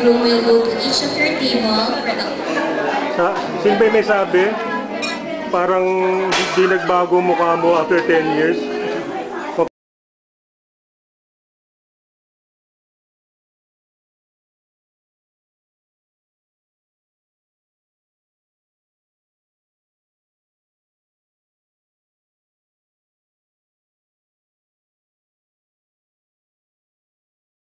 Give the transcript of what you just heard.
groom will go to each of your table for the Sa, sino ba may sabi? Parang hindi nagbago mukha mo after 10 years.